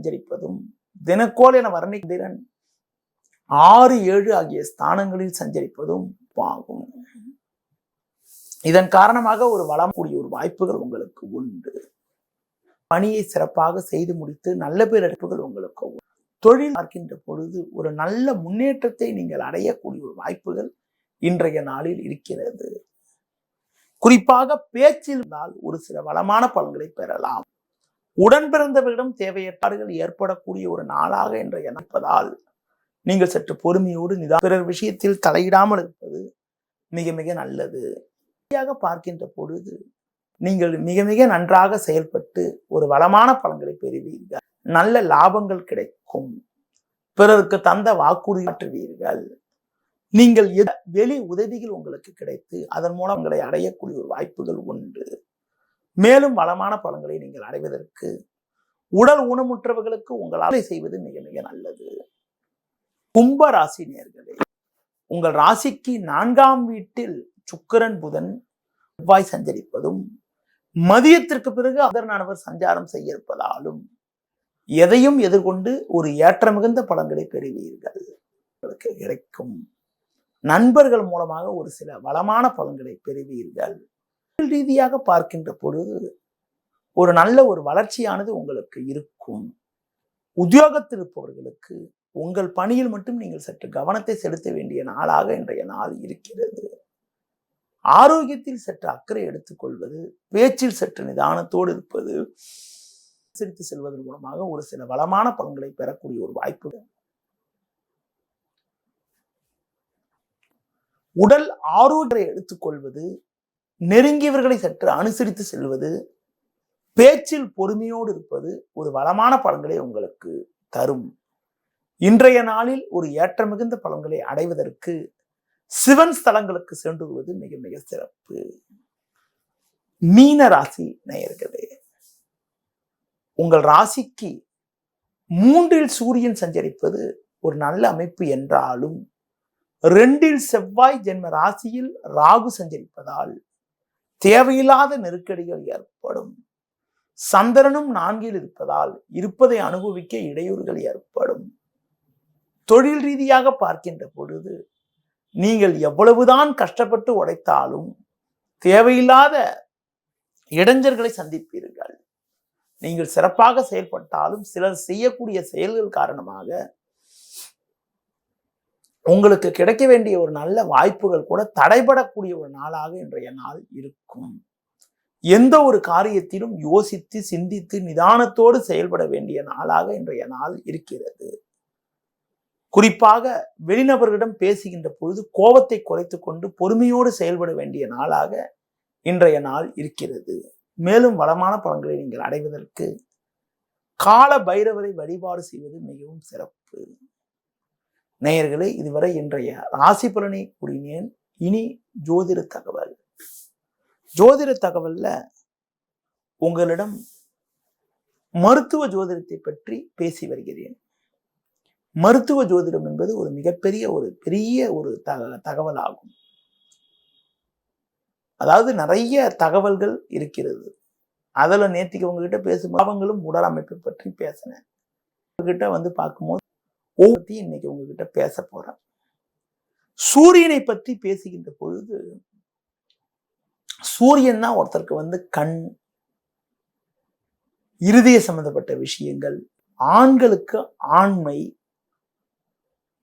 சஞ்சரிப்பதும் தினக்கோள் என வர்ணிக்கிறன் ஆறு ஏழு ஆகிய ஸ்தானங்களில் சஞ்சரிப்பதும் ஆகும் இதன் காரணமாக ஒரு வளம் கூடிய ஒரு வாய்ப்புகள் உங்களுக்கு உண்டு. பணியை சிறப்பாக செய்து முடித்து நல்ல பேர் எடுப்புகள் உங்களுக்கு உண்டு. தொழில் பார்க்கின்ற பொழுது ஒரு நல்ல முன்னேற்றத்தை நீங்கள் அடையக்கூடிய ஒரு வாய்ப்புகள் இன்றைய நாளில் இருக்கிறது. குறிப்பாக பேச்சிலிருந்தால் ஒரு சில வளமான பலன்களை பெறலாம். உடன் பிறந்தவர்களிடம் தேவையற்பாடுகள் ஏற்படக்கூடிய ஒரு நாளாக என்று நினைப்பதால் நீங்கள் சற்று பொறுமையோடு நிதா பிறர் விஷயத்தில் தலையிடாமல் இருப்பது மிக மிக நல்லது. பார்க்கின்ற பொழுது நீங்கள் மிக மிக நன்றாக செயல்பட்டு ஒரு வளமான பலன்களை பெறுவீர்கள். நல்ல லாபங்கள் கிடைக்கும். பிறருக்கு தந்த வாக்குறுதி மாற்றுவீர்கள். நீங்கள் வெளி உதவிகள் உங்களுக்கு கிடைத்து அதன் மூலம் உங்களை அடையக்கூடிய ஒரு வாய்ப்புகள் உண்டு. மேலும் வளமான பலன்களை நீங்கள் அடைவதற்கு உடல் ஊனமுற்றவர்களுக்கு உங்களால் செய்வது மிக மிக நல்லது. கும்ப ராசி நேர்களே உங்கள் ராசிக்கு நான்காம் வீட்டில் சுக்கிரன் புதன் செவ்வாய் சஞ்சரிப்பதும் மதியத்திற்கு பிறகு அதர்னானவர் சஞ்சாரம் செய்ய இருப்பதாலும் எதையும் எதிர்கொண்டு ஒரு ஏற்ற மிகுந்த பலன்களை பெறுவீர்கள். உங்களுக்கு கிடைக்கும். நண்பர்கள் மூலமாக ஒரு சில வளமான பலன்களை பெறுவீர்கள். தொழில் ரீதியாக பார்க்கின்ற பொழுது ஒரு நல்ல ஒரு வளர்ச்சியானது உங்களுக்கு இருக்கும். உத்தியோகத்தில் இருப்பவர்களுக்கு உங்கள் பணியில் மட்டும் நீங்கள் சற்று கவனத்தை செலுத்த வேண்டிய நாளாக இன்றைய நாள் இருக்கிறது. ஆரோக்கியத்தில் சற்று அக்கறை எடுத்துக்கொள்வது பேச்சில் சற்று நிதானத்தோடு இருப்பது சிரித்து செல்வதன் மூலமாக ஒரு சில வளமான பலன்களை பெறக்கூடிய ஒரு வாய்ப்பு. உடல் ஆரோக்கியத்தை எடுத்துக்கொள்வது நெருங்கியவர்களை சற்று அனுசரித்து செல்வது பேச்சில் பொறுமையோடு இருப்பது ஒரு வளமான பலன்களை உங்களுக்கு தரும். இன்றைய நாளில் ஒரு ஏற்ற மிகுந்த பலன்களை அடைவதற்கு சிவன் ஸ்தலங்களுக்கு சென்றுவது மிக மிக சிறப்பு. மீன ராசி நேயர்களே உங்கள் ராசிக்கு மூன்றில் சூரியன் சஞ்சரிப்பது ஒரு நல்ல அமைப்பு என்றாலும் ரெண்டில் செவ்வாய் ஜென்ம ராசியில் ராகு சஞ்சரிப்பதால் தேவையில்லாத நெருக்கடிகள் ஏற்படும். சந்திரனும் நான்கில் இருப்பதால் இருப்பதை அனுபவிக்க இடையூறுகள் ஏற்படும். தொழில் ரீதியாக பார்க்கின்ற பொழுது நீங்கள் எவ்வளவுதான் கஷ்டப்பட்டு உடைத்தாலும் தேவையில்லாத இடைஞ்சல்களை சந்திப்பீர்கள். நீங்கள் சிறப்பாக செயல்பட்டாலும் சிலர் செய்யக்கூடிய செயல்கள் காரணமாக உங்களுக்கு கிடைக்க வேண்டிய ஒரு நல்ல வாய்ப்புகள் கூட தடைபடக்கூடிய ஒரு நாளாக இன்றைய நாள் இருக்கும். எந்த ஒரு காரியத்திலும் யோசித்து சிந்தித்து நிதானத்தோடு செயல்பட வேண்டிய நாளாக இன்றைய நாள் இருக்கிறது. குறிப்பாக வெளிநபர்களிடம் பேசுகின்ற பொழுது கோபத்தை குறைத்து கொண்டு பொறுமையோடு செயல்பட வேண்டிய நாளாக இன்றைய நாள் இருக்கிறது. மேலும் வளமான பலன்களை நீங்கள் அடைவதற்கு கால பைரவரை வழிபாடு செய்வது மிகவும் சிறப்பு. நேயர்களே இதுவரை இன்றைய ராசி பலனை கூறினேன். இனி ஜோதிட தகவல். ஜோதிட தகவல்ல உங்களிடம் மருத்துவ ஜோதிடத்தை பற்றி பேசி வருகிறேன். மருத்துவ ஜோதிடம் என்பது ஒரு மிகப்பெரிய ஒரு பெரிய ஒரு தக தகவல் ஆகும் அதாவது நிறைய தகவல்கள் இருக்கிறது. அதுல நேத்திக்கு உங்ககிட்ட பேசும் பாவங்களும் உடல் அமைப்பை பற்றி பேசினேன். உங்ககிட்ட வந்து பார்க்கும்போது ஒவ்வொருத்தி இன்னைக்கு உங்ககிட்ட பேச போறேன் சூரியனை பற்றி பேசுகின்ற பொழுது சூரியன் தான் ஒருத்தருக்கு வந்து கண் இருதய சம்பந்தப்பட்ட விஷயங்கள் ஆண்களுக்கு ஆண்மை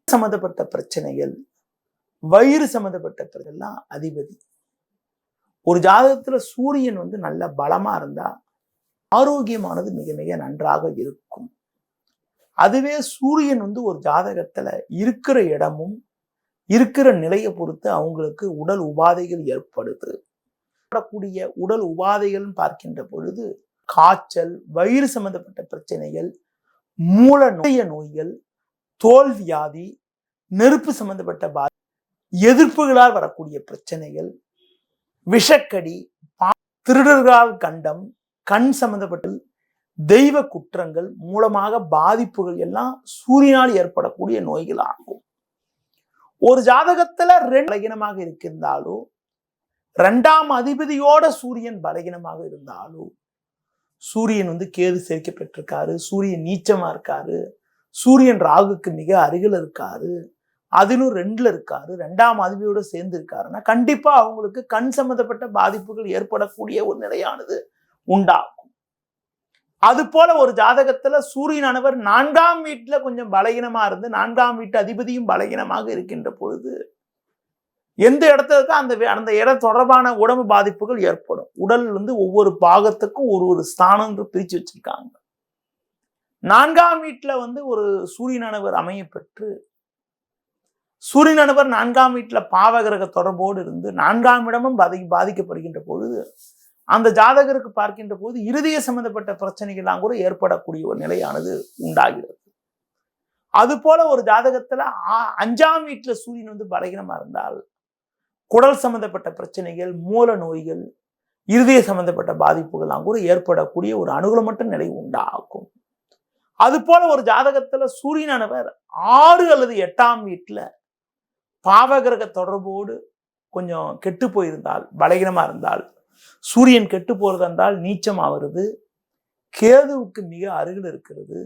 சம்பந்தப்பட்ட பிரச்சனைகள் வயிறு சம்பந்தப்பட்ட எல்லாம் அதிபதி. ஒரு ஜாதகத்துல சூரியன் வந்து நல்ல பலமா இருந்தா ஆரோக்கியமானது மிக மிக நன்றாக இருக்கும். அதுவே சூரியன் வந்து ஒரு ஜாதகத்துல இருக்கிற இடமும் இருக்கிற நிலையை பொறுத்து அவங்களுக்கு உடல் உபாதைகள் ஏற்படுது. ஏற்படக்கூடிய உடல் உபாதைகள் பார்க்கின்ற பொழுது காய்ச்சல் வயிறு சம்பந்தப்பட்ட பிரச்சனைகள் மூல நோய நோய்கள் தோல் வியாதி நெருப்பு சம்பந்தப்பட்ட பா எதிர்ப்புகளால் வரக்கூடிய பிரச்சனைகள் விஷக்கடி திருடர்களால் கண்டம் கண் சம்பந்தப்பட்ட தெய்வ குற்றங்கள் மூலமாக பாதிப்புகள் எல்லாம் சூரியனால் ஏற்படக்கூடிய நோய்கள் ஆகும் ஒரு ஜாதகத்துல ரெண்டு பலகீனமாக இருக்கின்றாலோ ரெண்டாம் அதிபதியோட சூரியன் பலகீனமாக இருந்தாலோ சூரியன் வந்து கேது சேர்க்க பெற்றிருக்காரு சூரியன் நீச்சமா இருக்காரு சூரியன் ராகுக்கு மிக அருகில் இருக்காரு அதிலும் ரெண்டுல இருக்காரு ரெண்டாம் அதிபதியோட சேர்ந்து இருக்காருன்னா கண்டிப்பா அவங்களுக்கு கண் சம்பந்தப்பட்ட பாதிப்புகள் ஏற்படக்கூடிய ஒரு நிலையானது உண்டாகும். அது போல ஒரு ஜாதகத்துல சூரியனானவர் நான்காம் வீட்டுல கொஞ்சம் பலகீனமா இருந்து நான்காம் வீட்டு அதிபதியும் பலகீனமாக இருக்கின்ற பொழுது எந்த இடத்துல இருக்கோ அந்த அந்த இடம் தொடர்பான உடம்பு பாதிப்புகள் ஏற்படும். உடல் வந்து ஒவ்வொரு பாகத்துக்கும் ஒரு ஒரு ஸ்தானம் என்று பிரிச்சு வச்சிருக்காங்க. நான்காம் வீட்டுல வந்து ஒரு சூரியனவர் அமைய பெற்று சூரியனவர் நான்காம் வீட்டுல பாவகிரக தொடர்போடு இருந்து நான்காம் இடமும் பாதி பாதிக்கப்படுகின்ற பொழுது அந்த ஜாதகருக்கு பார்க்கின்ற போது இருதய சம்பந்தப்பட்ட பிரச்சனைகள்லாம் கூட ஏற்படக்கூடிய ஒரு நிலையானது உண்டாகிறது. அது போல ஒரு ஜாதகத்துல அஞ்சாம் வீட்டுல சூரியன் வந்து பலகீனமா இருந்தால் குடல் சம்பந்தப்பட்ட பிரச்சனைகள் மூல நோய்கள் இருதய சம்பந்தப்பட்ட பாதிப்புகள்லாம் கூட ஏற்படக்கூடிய ஒரு அனுகூலமற்ற நிலை உண்டாகும். அது போல ஒரு ஜாதகத்துல சூரியனானவர் ஆறு அல்லது எட்டாம் வீட்டுல பாவகிரக தொடர்போடு கொஞ்சம் கெட்டு போயிருந்தால் பலகீனமா இருந்தால் சூரியன் கெட்டு போகிறதென்றால் நீச்சம் ஆகிறது கேதுவுக்கு மிக அருகில் இருக்கிறது